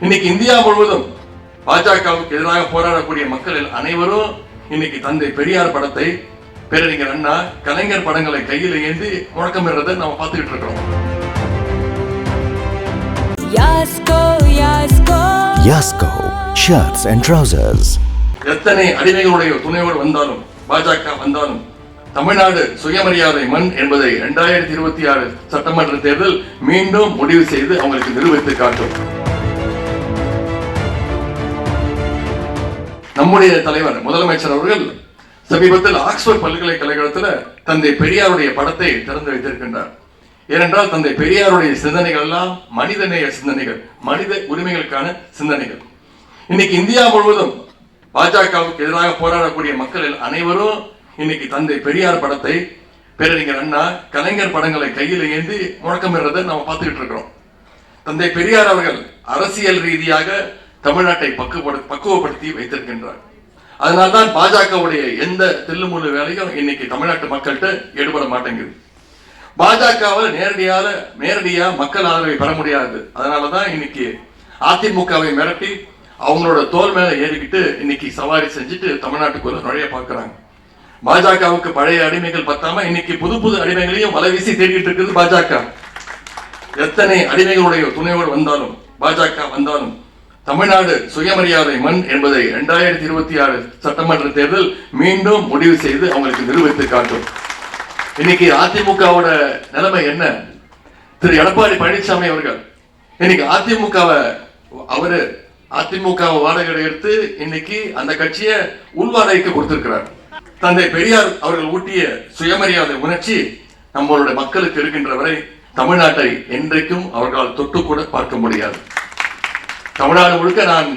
இன்னைக்கு இந்தியா முழுவதும் பாஜகவுக்கு எதிராக போராடக்கூடிய மக்கள் அனைவரும் இன்னைக்கு தந்தை பெரியார் படத்தை பேரறிஞர் அண்ணா கலைஞர் படங்களை கையில் ஏந்தி முழக்கமிடுறதை நம்ம பார்த்துக்கிட்டு இருக்கிறோம். எத்தனை அடிமைகளுடைய துணையோடு வந்தாலும் பாஜக வந்தாலும் தமிழ்நாடு சுயமரியாதை மண் என்பதை இரண்டாயிரத்தி இருபத்தி ஆறு சட்டமன்ற தேர்தல் மீண்டும் முடிவு செய்து அவங்களுக்கு நிரூபித்து காட்டும். நம்முடைய தலைவர் முதலமைச்சர் அவர்கள் சமீபத்தில் ஆக்ஸ்போர்ட் பல்கலைக்கழகத்தில் தந்தை பெரியாருடைய படத்தை திறந்து வைத்திருக்கின்றார் ஏனென்றால் தந்தை பெரியாருடைய சிந்தனைகள் எல்லாம் மனிதநேய சிந்தனைகள் மனித உரிமைகளுக்கான சிந்தனைகள். இன்னைக்கு இந்தியா முழுவதும் பாஜகவுக்கு எதிராக போராடக்கூடிய மக்கள் அனைவரும் இன்னைக்கு தந்தை பெரியார் படத்தை பேரறிஞர் அண்ணா கலைஞர் படங்களை கையில் ஏந்தி முழக்கமிடுறதை நம்ம பார்த்துக்கிட்டு இருக்கிறோம். தந்தை பெரியார் அவர்கள் அரசியல் ரீதியாக தமிழ்நாட்டை பக்குவப்படு பக்குவப்படுத்தி வைத்திருக்கின்றார். அதனால்தான் பாஜகவுடைய எந்த தில்லுமுள்ளு வேலையும் இன்னைக்கு தமிழ்நாட்டு மக்கள்கிட்ட எடுபட மாட்டேங்குது. பாஜகவை நேரடியாக மக்கள் ஆதரவை பெற முடியாது. அதனாலதான் இன்னைக்கு அதிமுகவை மிரட்டி அவங்களோட தோல் மேலே ஏறிக்கிட்டு இன்னைக்கு சவாரி செஞ்சுட்டு தமிழ்நாட்டுக்குள்ள நுழைய பார்க்குறாங்க. பாஜகவுக்கு பழைய அடிமைகள் பத்தாம இன்னைக்கு புது புது அடிமைகளையும் வலை வீசி தேடிட்டு இருக்குது பாஜக. எத்தனை அடிமைகளுடைய துணையோடு வந்தாலும் பாஜக வந்தாலும் தமிழ்நாடு சுயமரியாதை மண் என்பதை இரண்டாயிரத்தி இருபத்தி ஆறு சட்டமன்ற தேர்தல் மீண்டும் முடிவு செய்து அவங்களுக்கு நிரூபித்து காட்டும். இன்னைக்கு அதிமுகவோட நிலைமை என்ன? திரு எடப்பாடி பழனிசாமி அவர்கள் இன்னைக்கு அதிமுகவை அவரு அதிமுகவை வாடகை எடுத்து இன்னைக்கு அந்த கட்சியை உள்வாடகைக்கு கொடுத்திருக்கிறார். தந்தை பெரியார் அவர்கள் ஊட்டிய சுயமரியாதை உணர்ச்சி நம்மளுடைய மக்களுக்கு இருக்கின்ற வரை தமிழ்நாட்டை என்றைக்கும் அவர்களால் தொட்டு கூட பார்க்க முடியாது. தமிழ்நாடு முழுக்க நான்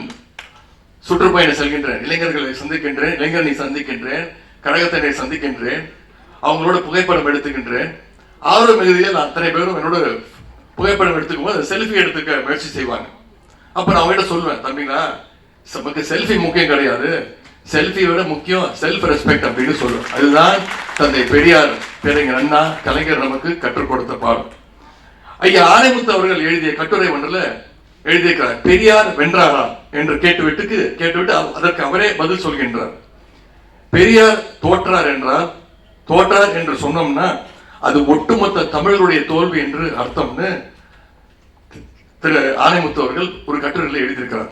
சுற்றுப்பயணம் செல்கின்றேன். இளைஞர்களை சந்திக்கின்றேன் இளைஞர்களை சந்திக்கின்றேன் கழகத்தினை சந்திக்கின்றேன் அவங்களோட புகைப்படம் எடுத்துக்கின்றேன். ஆர்வம் மிகுதியில் அத்தனை பேரும் என்னோட புகைப்படம் எடுத்துக்கும் போது செல்ஃபி எடுத்துக்க முயற்சி செய்வாங்க. அப்போ நான் அவங்ககிட்ட சொல்லுவேன் தம்பிங்களா நமக்கு செல்ஃபி முக்கியம் கிடையாது. செல்ஃபி விட முக்கியம் செல்ஃப் ரெஸ்பெக்ட் அப்படின்னு சொல்லுவேன். அதுதான் தந்தை பெரியார் பேரறிஞர் அண்ணா கலைஞர் நமக்கு கற்றுக் கொடுத்த பாடம். ஐயா ஆரைமுத்து அவர்கள் எழுதிய கட்டுரை ஒன்றில் எழுதியிருக்கிறார் பெரியார் வென்றாரா? என்று கேட்டுவிட்டுக்கு கேட்டுவிட்டு அதற்கு அவரே பதில் சொல்கின்றார். பெரியார் தோற்றார் என்றால் தோற்றார் என்று சொன்னோம்னா அது ஒட்டுமொத்த தமிழருடைய தோல்வி என்று அர்த்தம்னு திரு ஆனைமுத்து அவர்கள் ஒரு கட்டுரையில் எழுதியிருக்கிறார்.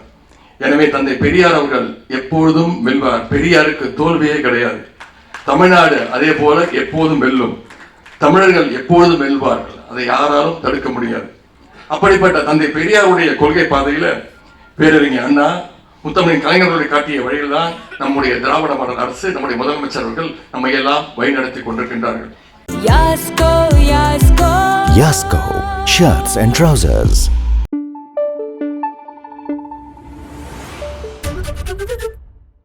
எனவே தந்தை பெரியார் அவர்கள் எப்பொழுதும் வெல்வார். பெரியாருக்கு தோல்வியே கிடையாது. தமிழ்நாடு அதே போல எப்போதும் வெல்லும். தமிழர்கள் எப்பொழுதும் வெல்வார்கள். அதை யாராலும் தடுக்க முடியாது. அப்படிப்பட்ட தந்தை பெரியாருடைய கொள்கை பாதையில பேரறிஞர் அண்ணா முத்தமிழின் கலைஞர்களுடைய காட்டிய வழியில்தான் நம்முடைய திராவிட மாடல் அரசு நம்முடைய முதலமைச்சர் அவர்கள் நம்மை எல்லாம் வழிநடத்தி கொண்டிருக்கின்றார்கள் Yasko, Yasko. Yasko Shirts and Trousers.